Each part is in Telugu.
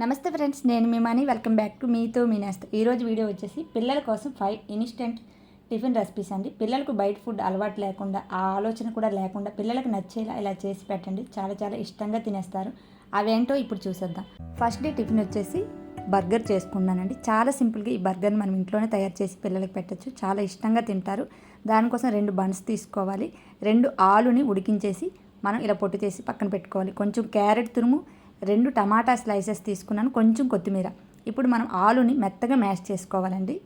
నమస్తే ఫ్రెండ్స్ నేను మీ మనీ. వెల్కమ్ బ్యాక్ టు మీతో మీ నేస్త ఈరోజు వీడియో వచ్చేసి పిల్లల కోసం ఫైవ్ ఇన్స్టెంట్ టిఫిన్ రెసిపీస్ అండి. పిల్లలకు బయట ఫుడ్ అలవాటు లేకుండా ఆ ఆలోచన కూడా లేకుండా పిల్లలకు నచ్చేలా ఇలా చేసి పెట్టండి. చాలా చాలా ఇష్టంగా తినేస్తారు. అవేంటో ఇప్పుడు చూసేద్దాం. ఫస్ట్ డే టిఫిన్ వచ్చేసి బర్గర్ చేసుకున్నానండి. చాలా సింపుల్గా ఈ బర్గర్ని మనం ఇంట్లోనే తయారు చేసి పిల్లలకు పెట్టచ్చు. చాలా ఇష్టంగా తింటారు. దానికోసం రెండు బన్స్ తీసుకోవాలి. రెండు ఆలుని ఉడికించేసి మనం ఇలా పొట్టు చేసి పక్కన పెట్టుకోవాలి. కొంచెం క్యారెట్ తురుము రెండు టమాటా స్లైసెస్ తీసుకున్నాను కొంచెం కొత్తిమీర. ఇప్పుడు మనం ఆలుని మెత్తగా మ్యాష్ చేసుకోవాలండి.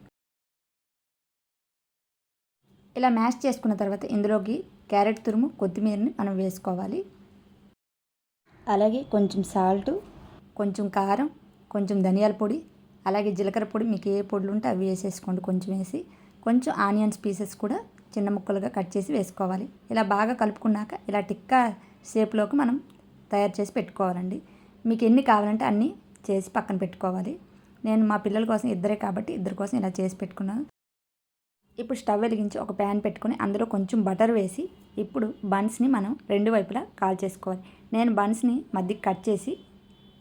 ఇలా మ్యాష్ చేసుకున్న తర్వాత ఇందులోకి క్యారెట్ తురుము కొత్తిమీరని మనం వేసుకోవాలి. అలాగే కొంచెం సాల్ట్ కొంచెం కారం కొంచెం ధనియాల పొడి అలాగే జీలకర్ర పొడి మీకు ఏ పొడులు ఉంటే అవి వేసేసుకోండి కొంచెం వేసి. కొంచెం ఆనియన్స్ పీసెస్ కూడా చిన్న ముక్కలుగా కట్ చేసి వేసుకోవాలి. ఇలా బాగా కలుపుకున్నాక ఇలా టిక్కా షేప్లోకి మనం తయారు చేసి పెట్టుకోవాలండి. మీకు ఎన్ని కావాలంటే అన్నీ చేసి పక్కన పెట్టుకోవాలి. నేను మా పిల్లల కోసం ఇద్దరే కాబట్టి ఇద్దరి కోసం ఇలా చేసి పెట్టుకున్నాను. ఇప్పుడు స్టవ్ వెలిగించి ఒక ప్యాన్ పెట్టుకుని అందులో కొంచెం బటర్ వేసి ఇప్పుడు బన్స్ని మనం రెండు వైపులా కాల్ చేసుకోవాలి. నేను బన్స్ని మధ్యకి కట్ చేసి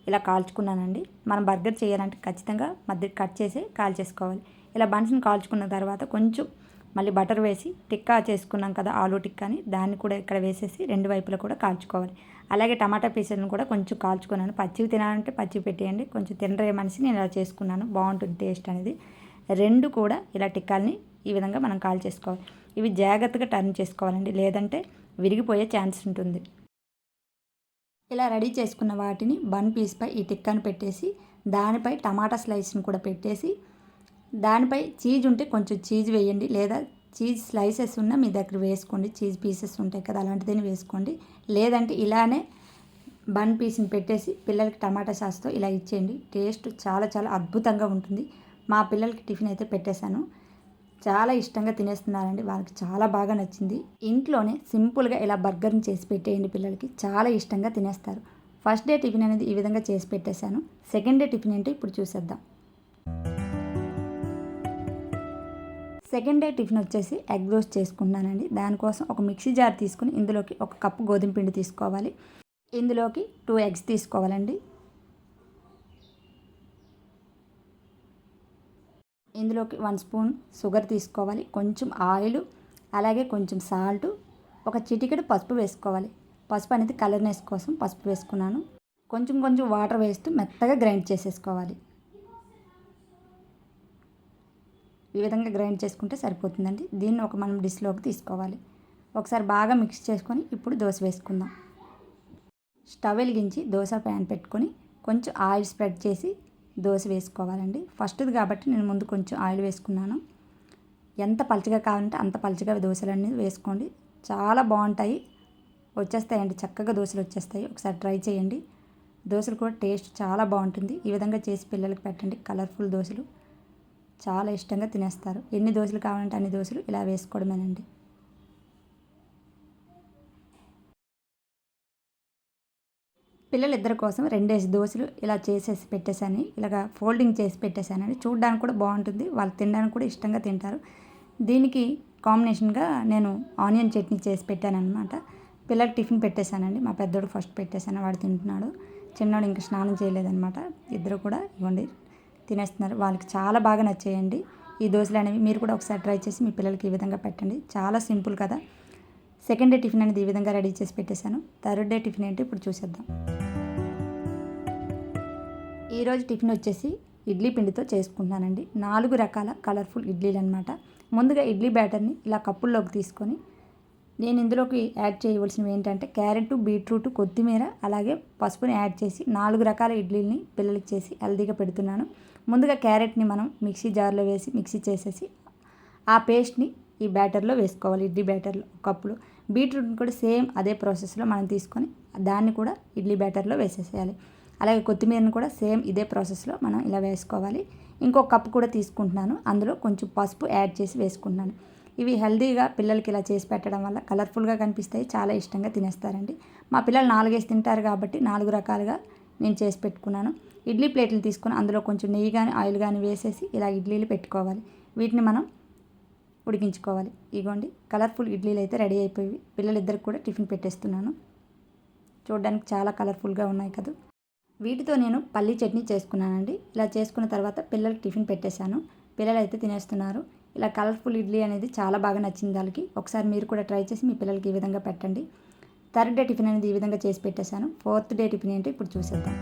ఇలా కాల్చుకున్నానండి. మనం బర్గర్ చేయాలంటే ఖచ్చితంగా మధ్యకి కట్ చేసి కాల్ చేసుకోవాలి. ఇలా బన్స్ని కాల్చుకున్న తర్వాత కొంచెం మళ్ళీ బటర్ వేసి టిక్కా చేసుకున్నాం కదా ఆలూ టిక్కాని దాన్ని కూడా ఇక్కడ వేసేసి రెండు వైపులా కూడా కాల్చుకోవాలి. అలాగే టమాటా పీసులను కూడా కొంచెం కాల్చుకున్నాను. పచ్చివి తినాలంటే పచ్చివి పెట్టేయండి. కొంచెం తినరే మనిషి నేను ఇలా చేసుకున్నాను. బాగుంటుంది టేస్ట్ అనేది. రెండు కూడా ఇలా టిక్కాలని ఈ విధంగా మనం కాల్ చేసుకోవాలి. ఇవి జాగ్రత్తగా టర్న్ చేసుకోవాలండి. లేదంటే విరిగిపోయే ఛాన్స్ ఉంటుంది. ఇలా రెడీ చేసుకున్న వాటిని బన్ పీస్పై ఈ టిక్కాను పెట్టేసి దానిపై టమాటా స్లైస్ని కూడా పెట్టేసి దానిపై చీజ్ ఉంటే కొంచెం చీజ్ వేయండి. లేదా చీజ్ స్లైసెస్ ఉన్న మీ దగ్గర వేసుకోండి. చీజ్ పీసెస్ ఉంటాయి కదా అలాంటిదని వేసుకోండి. లేదంటే ఇలానే బన్ పీస్ని పెట్టేసి పిల్లలకి టమాటా సాస్తో ఇలా ఇచ్చేయండి. టేస్ట్ చాలా చాలా అద్భుతంగా ఉంటుంది. మా పిల్లలకి టిఫిన్ అయితే పెట్టేశాను. చాలా ఇష్టంగా తినేస్తున్నారండి. వాళ్ళకి చాలా బాగా నచ్చింది. ఇంట్లోనే సింపుల్గా ఇలా బర్గర్ని చేసి పెట్టేయండి పిల్లలకి. చాలా ఇష్టంగా తినేస్తారు. ఫస్ట్ డే టిఫిన్ అనేది ఈ విధంగా చేసి పెట్టేశాను. సెకండ్ డే టిఫిన్ ఏంటో ఇప్పుడు చూసేద్దాం. సెకండ్ డే టిఫిన్ వచ్చేసి ఎగ్ రోస్ట్ చేసుకున్నానండి దానికోసం ఒక మిక్సీ జార్ తీసుకుని ఇందులోకి ఒక కప్పు గోధుమ పిండి తీసుకోవాలి. ఇందులోకి టూ ఎగ్స్ తీసుకోవాలండి. ఇందులోకి వన్ స్పూన్ షుగర్ తీసుకోవాలి. కొంచెం ఆయిల్ అలాగే కొంచెం సాల్ట్ ఒక చిటికెడు పసుపు వేసుకోవాలి. పసుపు అనేది కలర్నెస్ కోసం పసుపు వేసుకున్నాను. కొంచెం కొంచెం వాటర్ వేస్తూ మెత్తగా గ్రైండ్ చేసేసుకోవాలి. ఈ విధంగా గ్రైండ్ చేసుకుంటే సరిపోతుందండి. దీన్ని ఒక మనం డిష్లోకి తీసుకోవాలి. ఒకసారి బాగా మిక్స్ చేసుకొని ఇప్పుడు దోశ వేసుకుందాం. స్టవ్ వెలిగించి దోశ ప్యాన్ పెట్టుకొని కొంచెం ఆయిల్ స్ప్రెడ్ చేసి దోశ వేసుకోవాలండి. ఫస్ట్ది కాబట్టి నేను ముందు కొంచెం ఆయిల్ వేసుకున్నాను. ఎంత పలుచగా కావాలంటే అంత పలుచగా దోశలన్నీ వేసుకోండి. చాలా బాగుంటాయి. వచ్చేస్తాయండి. చక్కగా దోశలు వచ్చేస్తాయి. ఒకసారి ట్రై చేయండి. దోశలు కూడా టేస్ట్ చాలా బాగుంటుంది. ఈ విధంగా చేసి పిల్లలకి పెట్టండి. కలర్ఫుల్ దోశలు. చాలా ఇష్టంగా తినేస్తారు. ఎన్ని దోశలు కావాలంటే అన్ని దోశలు ఇలా వేసుకోవడమేనండి. పిల్లలిద్దరి కోసం రెండేసి దోశలు ఇలా చేసేసి పెట్టేశాను. ఇలాగ ఫోల్డింగ్ చేసి పెట్టేశానండి. చూడడానికి కూడా బాగుంటుంది. వాళ్ళు తినడానికి కూడా ఇష్టంగా తింటారు. దీనికి కాంబినేషన్గా నేను ఆనియన్ చట్నీ చేసి పెట్టాను అనమాట పిల్లలకి టిఫిన్ పెట్టేశానండి. మా పెద్దోడు ఫస్ట్ పెట్టేశాను. వాడు తింటున్నాడు. చిన్నోడు ఇంకా స్నానం చేయలేదన్నమాట. ఇద్దరు కూడా ఇవ్వండి. తినేస్తున్నారు. వాళ్ళకి చాలా బాగా నచ్చేయండి. ఈ దోశలు అనేవి మీరు కూడా ఒకసారి ట్రై చేసి మీ పిల్లలకి ఈ విధంగా పెట్టండి. చాలా సింపుల్ కదా. సెకండ్ డే టిఫిన్ అనేది ఈ విధంగా రెడీ చేసి పెట్టేశాను. థర్డ్ డే టిఫిన్ ఏంటి ఇప్పుడు చూసేద్దాం. ఈరోజు టిఫిన్ వచ్చేసి ఇడ్లీ పిండితో చేసుకుంటున్నానండి. నాలుగు రకాల కలర్ఫుల్ ఇడ్లీలు అనమాట ముందుగా ఇడ్లీ బ్యాటర్ని ఇలా కప్పుల్లోకి తీసుకొని నేను ఇందులోకి యాడ్ చేయవలసినవి ఏంటంటే క్యారెట్ బీట్రూట్ కొత్తిమీర అలాగే పసుపుని యాడ్ చేసి నాలుగు రకాల ఇడ్లీని పిల్లలకి చేసి హెల్దీగా పెడుతున్నాను. ముందుగా క్యారెట్ని మనం మిక్సీ జార్లో వేసి మిక్సీ చేసేసి ఆ పేస్ట్ని ఈ బ్యాటర్లో వేసుకోవాలి ఇడ్లీ బ్యాటర్లో కప్పులు. బీట్రూట్ని కూడా సేమ్ అదే ప్రాసెస్లో మనం తీసుకొని దాన్ని కూడా ఇడ్లీ బ్యాటర్లో వేసేసేయాలి. అలాగే కొత్తిమీరని కూడా సేమ్ ఇదే ప్రాసెస్లో మనం ఇలా వేసుకోవాలి. ఇంకో కప్పు కూడా తీసుకుంటున్నాను. అందులో కొంచెం పసుపు యాడ్ చేసి వేసుకుంటున్నాను. ఇవి హెల్దీగా పిల్లలకి ఇలా చేసి పెట్టడం వల్ల కలర్ఫుల్గా కనిపిస్తాయి చాలా ఇష్టంగా తినేస్తారండి. మా పిల్లలు నాలుగేసి తింటారు కాబట్టి నాలుగు రకాలుగా నేను చేసి పెట్టుకున్నాను. ఇడ్లీ ప్లేట్లు తీసుకొని అందులో కొంచెం నెయ్యి కానీ ఆయిల్ కానీ వేసేసి ఇలా ఇడ్లీలు పెట్టుకోవాలి. వీటిని మనం ఉడికించుకోవాలి. ఇగోండి కలర్ఫుల్ ఇడ్లీలు అయితే రెడీ అయిపోయి పిల్లలిద్దరికి కూడా టిఫిన్ పెట్టేస్తున్నాను. చూడడానికి చాలా కలర్ఫుల్గా ఉన్నాయి కదా. వీటితో నేను పల్లీ చట్నీ చేసుకున్నానండి. ఇలా చేసుకున్న తర్వాత పిల్లలకి టిఫిన్ పెట్టేశాను. పిల్లలు అయితే తినేస్తున్నారు. ఇలా కలర్ఫుల్ ఇడ్లీ అనేది చాలా బాగా నచ్చింది వాళ్ళకి. ఒకసారి మీరు కూడా ట్రై చేసి మీ పిల్లలకి ఈ విధంగా పెట్టండి. థర్డ్ డే టిఫిన్ అనేది ఈ విధంగా చేసి పెట్టేశాను. ఫోర్త్ డే టిఫిన్ ఏంటో ఇప్పుడు చూసేద్దాం.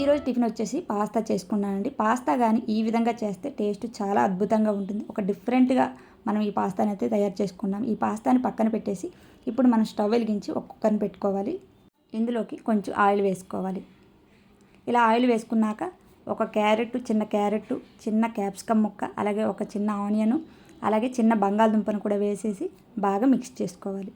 ఈరోజు టిఫిన్ వచ్చేసి పాస్తా చేసుకున్నానండి. పాస్తా కానీ ఈ విధంగా చేస్తే టేస్ట్ చాలా అద్భుతంగా ఉంటుంది. ఒక డిఫరెంట్గా మనం ఈ పాస్తాని అయితే తయారు చేసుకున్నాం. ఈ పాస్తాని పక్కన పెట్టేసి ఇప్పుడు మనం స్టవ్ వెలిగించి ఒక్కొక్కరిని పెట్టుకోవాలి. ఇందులోకి కొంచెం ఆయిల్ వేసుకోవాలి. ఇలా ఆయిల్ వేసుకున్నాక ఒక క్యారెట్ చిన్న క్యారెట్ చిన్న క్యాప్సికమ్ ముక్క అలాగే ఒక చిన్న ఆనియను అలాగే చిన్న బంగాళదుంపను కూడా వేసేసి బాగా మిక్స్ చేసుకోవాలి.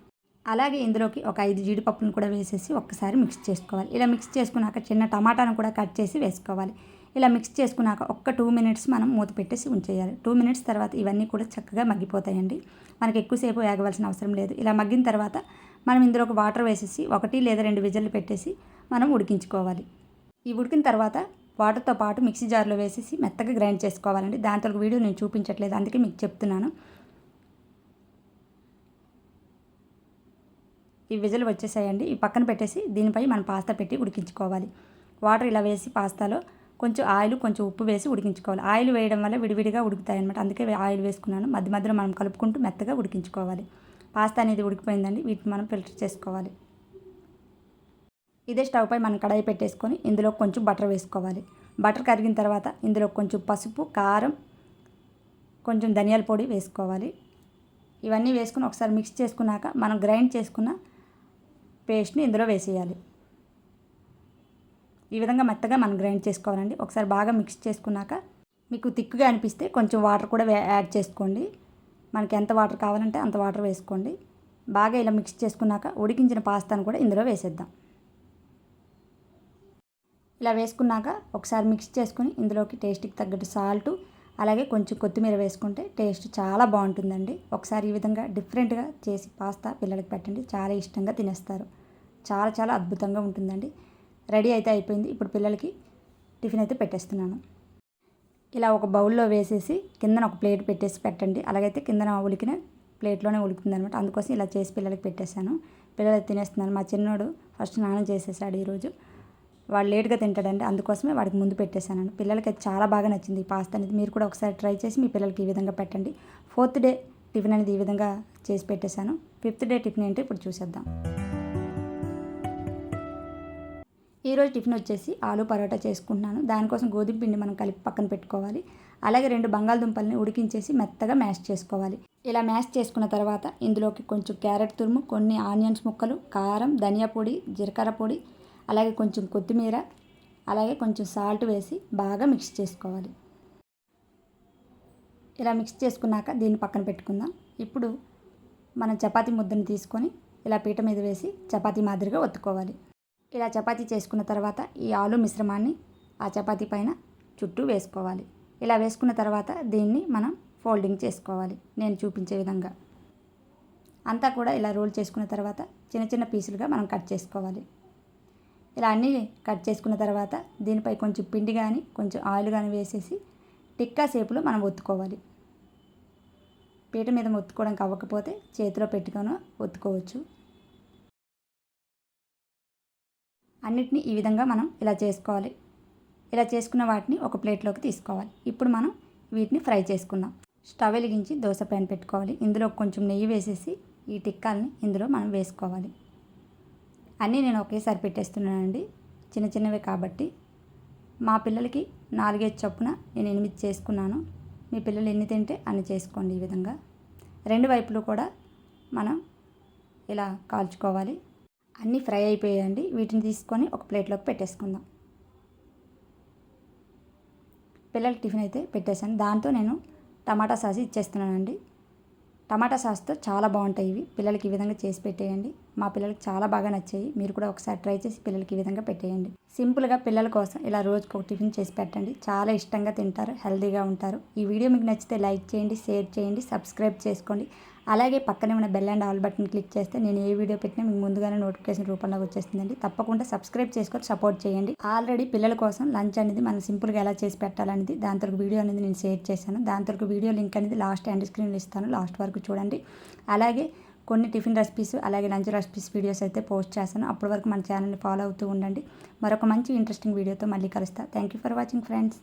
అలాగే ఇందులోకి ఒక ఐదు జీడిపప్పును కూడా వేసేసి ఒక్కసారి మిక్స్ చేసుకోవాలి. ఇలా మిక్స్ చేసుకున్నాక చిన్న టమాటాను కూడా కట్ చేసి వేసుకోవాలి. ఇలా మిక్స్ చేసుకున్నాక ఒక్క టూ మినిట్స్ మనం మూత పెట్టేసి ఉంచేయాలి. టూ మినిట్స్ తర్వాత ఇవన్నీ కూడా చక్కగా మగ్గిపోతాయండి. మనకి ఎక్కువసేపు వేగవలసిన అవసరం లేదు. ఇలా మగ్గిన తర్వాత మనం ఇందులో ఒక వాటర్ వేసేసి ఒకటి లేదా రెండు విజల్లు పెట్టేసి మనం ఉడికించుకోవాలి. ఈ ఉడికిన తర్వాత వాటర్తో పాటు మిక్సీ జార్లో వేసేసి మెత్తగా గ్రైండ్ చేసుకోవాలండి. దాంతో ఒక వీడియో నేను చూపించట్లేదు. అందుకే మీకు చెప్తున్నాను. ఈ విజులు వచ్చేసాయండి. ఈ పక్కన పెట్టేసి దీనిపై మనం పాస్తా పెట్టి ఉడికించుకోవాలి. వాటర్ ఇలా వేసి పాస్తాలో కొంచెం ఆయిల్ కొంచెం ఉప్పు వేసి ఉడికించుకోవాలి. ఆయిల్ వేయడం వల్ల విడివిడిగా ఉడుకుతాయి అనమాట అందుకే ఆయిల్ వేసుకున్నాను. మధ్య మధ్యలో మనం కలుపుకుంటూ మెత్తగా ఉడికించుకోవాలి. పాస్తా అనేది ఉడికిపోయిందండి. వీటిని మనం ఫిల్టర్ చేసుకోవాలి. ఇదే స్టవ్ పై మనం కడాయి పెట్టేసుకొని ఇందులో కొంచెం బటర్ వేసుకోవాలి. బటర్ కరిగిన తర్వాత ఇందులో కొంచెం పసుపు కారం కొంచెం ధనియాల పొడి వేసుకోవాలి. ఇవన్నీ వేసుకుని ఒకసారి మిక్స్ చేసుకున్నాక మనం గ్రైండ్ చేసుకున్న పేస్ట్ని ఇందులో వేసేయాలి. ఈ విధంగా మెత్తగా మనం గ్రైండ్ చేసుకోవాలండి. ఒకసారి బాగా మిక్స్ చేసుకున్నాక మీకు తిక్కుగా అనిపిస్తే కొంచెం వాటర్ కూడా యాడ్ చేసుకోండి. మనకి ఎంత వాటర్ కావాలంటే అంత వాటర్ వేసుకోండి. బాగా ఇలా మిక్స్ చేసుకున్నాక ఉడికించిన పాస్తాను కూడా ఇందులో వేసేద్దాం. ఇలా వేసుకున్నాక ఒకసారి మిక్స్ చేసుకుని ఇందులోకి టేస్ట్కి తగ్గట్టు సాల్ట్ అలాగే కొంచెం కొత్తిమీర వేసుకుంటే టేస్ట్ చాలా బాగుంటుందండి. ఒకసారి ఈ విధంగా డిఫరెంట్గా చేసి పాస్తా పిల్లలకి పెట్టండి. చాలా ఇష్టంగా తినేస్తారు. చాలా చాలా అద్భుతంగా ఉంటుందండి. రెడీ అయితే అయిపోయింది. ఇప్పుడు పిల్లలకి టిఫిన్ అయితే పెట్టేస్తున్నాను. ఇలా ఒక బౌల్లో వేసేసి కిందన ఒక ప్లేట్ పెట్టేసి పెట్టండి. అలాగైతే కిందన ఉలికిన ప్లేట్లోనే ఉలుకుతుంది అనమాట అందుకోసం ఇలా చేసి పిల్లలకి పెట్టేశాను. పిల్లలు తినేస్తున్నారు. మా చిన్నోడు ఫస్ట్ స్నానం చేసేసాడు ఈరోజు. వాడు లేట్గా తింటాడండి. అందుకోసమే వాడికి ముందు పెట్టేశాను పిల్లలకి అది చాలా బాగా నచ్చింది ఈ పాస్తా అనేది. మీరు కూడా ఒకసారి ట్రై చేసి మీ పిల్లలకి ఈ విధంగా పెట్టండి. ఫోర్త్ డే టిఫిన్ అనేది ఈ విధంగా చేసి పెట్టేశాను. ఫిఫ్త్ డే టిఫిన్ ఏంటో ఇప్పుడు చూసేద్దాం. ఈరోజు టిఫిన్ వచ్చేసి ఆలు పరోటా చేసుకుంటున్నాను. దానికోసం గోధుమ పిండి మనం కలిపి పక్కన పెట్టుకోవాలి. అలాగే రెండు బంగాళదుంపల్ని ఉడికించేసి మెత్తగా మ్యాష్ చేసుకోవాలి. ఇలా మ్యాష్ చేసుకున్న తర్వాత ఇందులోకి కొంచెం క్యారెట్ తురుము కొన్ని ఆనియన్స్ ముక్కలు కారం ధనియా పొడి జీలకర్ర పొడి అలాగే కొంచెం కొత్తిమీర అలాగే కొంచెం సాల్ట్ వేసి బాగా మిక్స్ చేసుకోవాలి. ఇలా మిక్స్ చేసుకున్నాక దీన్ని పక్కన పెట్టుకుందాం. ఇప్పుడు మనం చపాతి ముద్దను తీసుకొని ఇలా పీట మీద వేసి చపాతీ మాదిరిగా ఒత్తుకోవాలి. ఇలా చపాతీ చేసుకున్న తర్వాత ఈ ఆలు మిశ్రమాన్ని ఆ చపాతీ పైన చుట్టూ వేసుకోవాలి. ఇలా వేసుకున్న తర్వాత దీన్ని మనం ఫోల్డింగ్ చేసుకోవాలి. నేను చూపించే విధంగా. అంతా కూడా ఇలా రోల్ చేసుకున్న తర్వాత చిన్న చిన్న పీసులుగా మనం కట్ చేసుకోవాలి. ఇలా అన్నీ కట్ చేసుకున్న తర్వాత దీనిపై కొంచెం పిండి కానీ కొంచెం ఆయిల్ కానీ వేసేసి టిక్కా సేపులో మనం ఒత్తుకోవాలి. పీట మీద ఒత్తుకోవడానికి అవ్వకపోతే చేతిలో పెట్టుకొని ఒత్తుకోవచ్చు. అన్నిటినీ ఈ విధంగా మనం ఇలా చేసుకోవాలి. ఇలా చేసుకున్న వాటిని ఒక ప్లేట్లోకి తీసుకోవాలి. ఇప్పుడు మనం వీటిని ఫ్రై చేసుకుందాం. స్టవ్ వెలిగించి దోశ ప్యాన్ పెట్టుకోవాలి. ఇందులో కొంచెం నెయ్యి వేసేసి ఈ టిక్కాలని ఇందులో మనం వేసుకోవాలి. అన్నీ నేను ఒకేసారి పెట్టేస్తున్నానండి. చిన్న చిన్నవి కాబట్టి. మా పిల్లలకి నాలుగైదు చొప్పున నేను ఎనిమిది చేసుకున్నాను. మీ పిల్లలు ఎన్ని తింటే అన్ని చేసుకోండి ఈ విధంగా. రెండు వైపులు కూడా మనం ఇలా కాల్చుకోవాలి. అన్నీ ఫ్రై అయిపోయాయండి. వీటిని తీసుకొని ఒక ప్లేట్లోకి పెట్టేసుకుందాం. పిల్లలకి టిఫిన్ అయితే పెట్టేశాను. దాంతో నేను టమాటా సాస్ ఇచ్చేస్తున్నానండి. టమాటా సాస్తో చాలా బాగుంటాయి ఇవి. పిల్లలకి ఈ విధంగా చేసి పెట్టేయండి. మా పిల్లలకి చాలా బాగా నచ్చాయి. మీరు కూడా ఒకసారి ట్రై చేసి పిల్లలకి ఈ విధంగా పెట్టేయండి. సింపుల్గా పిల్లల కోసం ఇలా రోజుకు ఒక టిఫిన్ చేసి పెట్టండి. చాలా ఇష్టంగా తింటారు హెల్తీగా ఉంటారు. ఈ వీడియో మీకు నచ్చితే లైక్ చేయండి షేర్ చేయండి సబ్స్క్రైబ్ చేసుకోండి. అలాగే పక్కనే ఉన్న bell and all button click చేస్తే నేను ఏ వీడియో పెట్టినా మీకు ముందుగానే నోటిఫికేషన్ రూపంలో వచ్చేస్తుందండి. తప్పకుండా సబ్స్క్రైబ్ చేసుకొని సపోర్ట్ చేయండి. ఆల్రెడీ పిల్లల కోసం లంచ్ అనేది మనం సింపుల్గా ఎలా చేసి పెట్టాలనేది దాంతో వీడియో అనేది నేను షేర్ చేశాను. దాంతో వీడియో లింక్ అనేది లాస్ట్ ఎండ్ స్క్రీన్లో ఇస్తాను. లాస్ట్ వరకు చూడండి. అలాగే కొన్ని టిఫిన్ రెసిపీస్ అలాగే లంచ్ రెసిపీస్ వీడియోస్ అయితే పోస్ట్ చేస్తాను. అప్పటి వరకు మన ఛానల్ని ఫాలో అవుతూ ఉండండి. మరొక మంచి ఇంట్రెస్టింగ్ వీడియోతో మళ్ళీ కలుస్తా. Thank you for watching friends